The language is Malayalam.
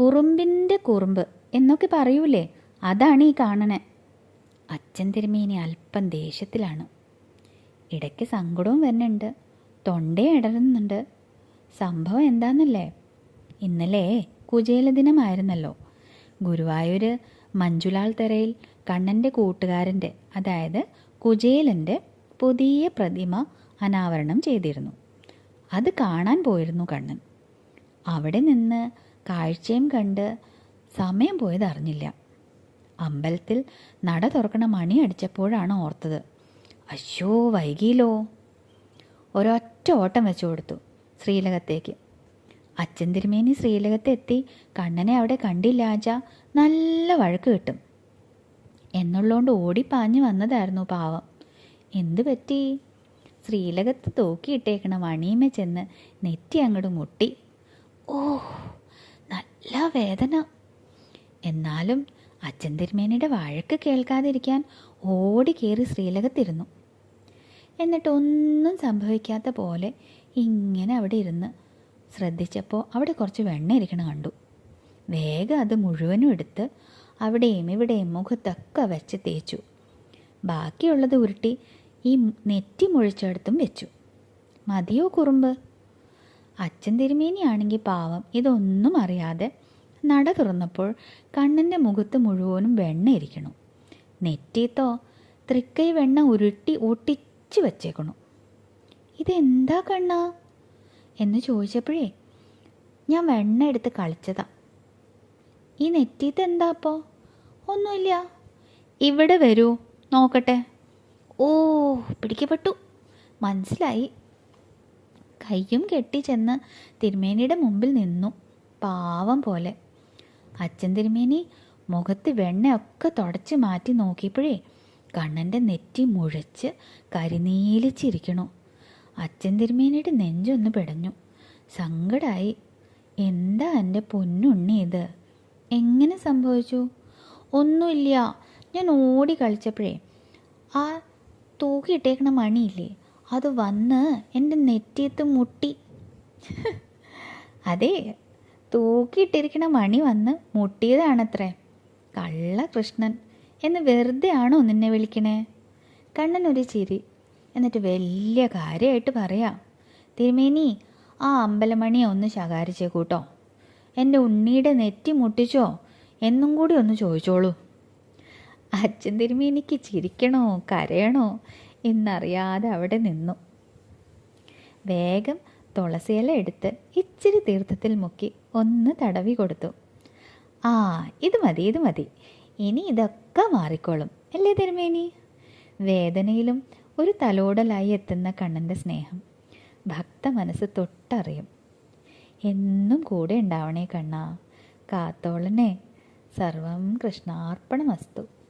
കുറുമ്പിന്റെ കുറുമ്പ് എന്നൊക്കെ പറയൂലേ? അതാണ് ഈ കാണണേ. അച്ഛൻ തിരുമേനി അല്പം ദേഷ്യത്തിലാണ്. ഇടയ്ക്ക് സങ്കടവും വരുന്നുണ്ട്. തൊണ്ടയും ഇടരുന്നുണ്ട്. സംഭവം എന്താണെന്നല്ലേ ഇന്നലെ കുചേല ദിനമായിരുന്നല്ലോ ഗുരുവായൂർ മഞ്ജുലാൽ തെരയിൽ കണ്ണന്റെ കൂട്ടുകാരന്റെ അതായത് കുചേലന്റെ പുതിയ പ്രതിമ അനാവരണം ചെയ്തിരുന്നു. അത് കാണാൻ പോയിരുന്നു കണ്ണൻ. അവിടെ നിന്ന് കാഴ്ചയും കണ്ട് സമയം പോയത് അറിഞ്ഞില്ല. അമ്പലത്തിൽ നട തുറക്കണ മണി അടിച്ചപ്പോഴാണ് ഓർത്തത്. അശോ വൈകിയില്ലോ. ഒരൊറ്റ ഓട്ടം വെച്ചു കൊടുത്തു ശ്രീലകത്തേക്ക് അച്ഛൻ തിരുമേനി ശ്രീലകത്തെത്തി കണ്ണനെ അവിടെ കണ്ടില്ലാച്ച നല്ല വഴക്ക് കിട്ടും. എന്നുള്ളോണ്ട് ഓടിപ്പാഞ്ഞു വന്നതായിരുന്നു പാവം. എന്തു പറ്റി? ശ്രീലകത്ത് തൂക്കിയിട്ടേക്കണ മണിയമ്മ ചെന്ന് നെറ്റി അങ്ങോട്ട് മുട്ടി. ഓ നല്ല വേദന. എന്നാലും അച്ഛൻ തിരുമേനിയുടെ വഴക്ക് കേൾക്കാതിരിക്കാൻ ഓടി കയറി ശ്രീലകത്തിരുന്നു. എന്നിട്ട് ഒന്നും സംഭവിക്കാത്ത പോലെ ഇങ്ങനെ അവിടെ ഇരുന്ന് ശ്രദ്ധിച്ചപ്പോൾ അവിടെ കുറച്ച് വെണ്ണ ഇരിക്കണ കണ്ടു. വേഗം അത് മുഴുവനും എടുത്ത് അവിടെയും ഇവിടെയും മുഖത്തൊക്കെ വെച്ച് തേച്ചു. ബാക്കിയുള്ളത് ഉരുട്ടി ഈ നെറ്റി മുഴിച്ചെടുത്തും വെച്ചു. മതിയോ കുറുമ്പ്? അച്ഛൻ തിരുമേനിയാണെങ്കിൽ പാവം. ഇതൊന്നും അറിയാതെ നട തുറന്നപ്പോൾ കണ്ണന്റെ മുഖത്ത് മുഴുവനും വെണ്ണ ഇരിക്കണു. നെറ്റീത്തോ തൃക്കൈ വെണ്ണ ഉരുട്ടി ഒട്ടിച്ച് വച്ചേക്കണു. ഇതെന്താ കണ്ണ? എന്ന് ചോദിച്ചപ്പോഴേ ഞാൻ വെണ്ണ എടുത്ത് കളിച്ചതാ. ഈ നെറ്റീത്ത് എന്താ അപ്പോൾ ഒന്നുമില്ല. ഇവിടെ വരൂ. നോക്കട്ടെ. ഓ പിടിക്കപ്പെട്ടു. മനസ്സിലായി. കയ്യും കെട്ടി ചെന്ന് തിരുമേനിയുടെ മുമ്പിൽ നിന്നു. പാവം പോലെ. അച്ഛൻ തിരുമേനി മുഖത്ത് വെണ്ണയൊക്കെ തുടച്ച് മാറ്റി നോക്കിയപ്പോഴേ കണ്ണന്റെ നെറ്റി മുഴച്ച് കരിനീലിച്ചിരിക്കണു. അച്ഛൻ തിരുമേനിയുടെ നെഞ്ചൊന്ന് പിടഞ്ഞു. സങ്കടായി എന്താ എന്റെ പൊന്നുണ്ണി ഇത്? എങ്ങനെ സംഭവിച്ചു? ഒന്നുമില്ല. ഞാൻ ഓടി കളിച്ചപ്പോഴേ ആ തൂക്കിയിട്ടേക്കണ മണിയില്ലേ? അത് വന്ന് എന്റെ നെറ്റിയത്ത് മുട്ടി. അതെ തൂക്കിയിട്ടിരിക്കണ മണി വന്ന് മുട്ടിയതാണത്രേ. കള്ള കൃഷ്ണൻ. എന്ന് വെറുതെ ആണോ നിന്നെ വിളിക്കണേ? കണ്ണൻ ഒരു ചിരി. എന്നിട്ട് വലിയ കാര്യമായിട്ട് പറയാം. തിരുമേനി ആ അമ്പലമണി ഒന്ന് ശകാരിച്ചേ കൂട്ടോ എന്റെ ഉണ്ണിയുടെ നെറ്റി മുട്ടിച്ചോ? എന്നും കൂടി ഒന്ന് ചോദിച്ചോളൂ. അച്ഛൻ തിരുമേനിക്ക് ചിരിക്കണോ കരയണോ? എന്നറിയാതെ അവിടെ നിന്നു. വേഗം തുളസിയില എടുത്ത് ഇച്ചിരി തീർത്ഥത്തിൽ മുക്കി ഒന്ന് തടവി കൊടുത്തു. ആ ഇത് മതി ഇത് മതി. ഇനി ഇതൊക്കെ മാറിക്കോളും. അല്ലേ തിരുമേനി വേദനയിലും ഒരു തലോടലായി എത്തുന്ന കണ്ണന്റെ സ്നേഹം ഭക്ത മനസ്സ് തൊട്ടറിയും. എന്നും കൂടെ ഉണ്ടാവണേ കണ്ണാ. കാത്തോളനെ സർവം കൃഷ്ണാർപ്പണമസ്തു.